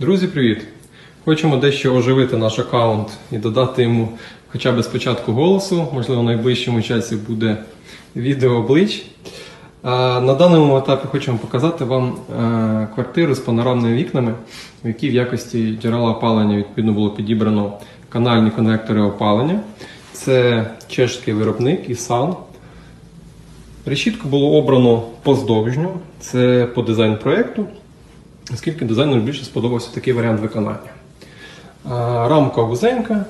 Друзі, привіт! Хочемо дещо оживити наш аккаунт і додати йому хоча б спочатку голосу, можливо, в найближчому часі буде відео облич. На даному етапі хочемо показати вам е, квартиру з панорамними вікнами, в якій в якості джерела опалення відповідно було підібрано канальні конвектори опалення. Це чешський виробник Ісан. Решітку було обрано поздовжньо, це по дизайн проєкту, оскільки дизайнеру більше сподобався такий варіант виконання. Рамка вузенька,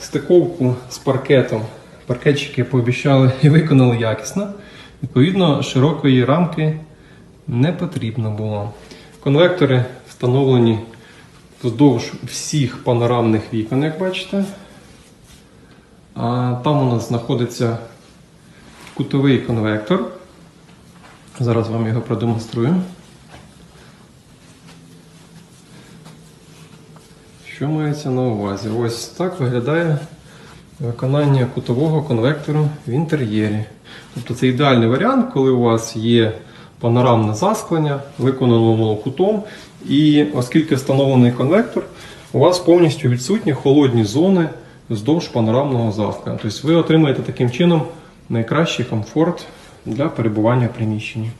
стиковку з паркетом. Паркетчики пообіцяли і виконали якісно. Відповідно, широкої рамки не потрібно було. Конвектори встановлені вздовж всіх панорамних вікон, як бачите. А там у нас знаходиться кутовий конвектор. Зараз вам його продемонструю. Що мається на увазі? Ось так виглядає виконання кутового конвектору в інтер'єрі. Тобто це ідеальний варіант, коли у вас є панорамне засклення, виконано кутом, і оскільки встановлений конвектор, у вас повністю відсутні холодні зони вздовж панорамного засклення. Тобто ви отримаєте таким чином найкращий комфорт для перебування в приміщенні.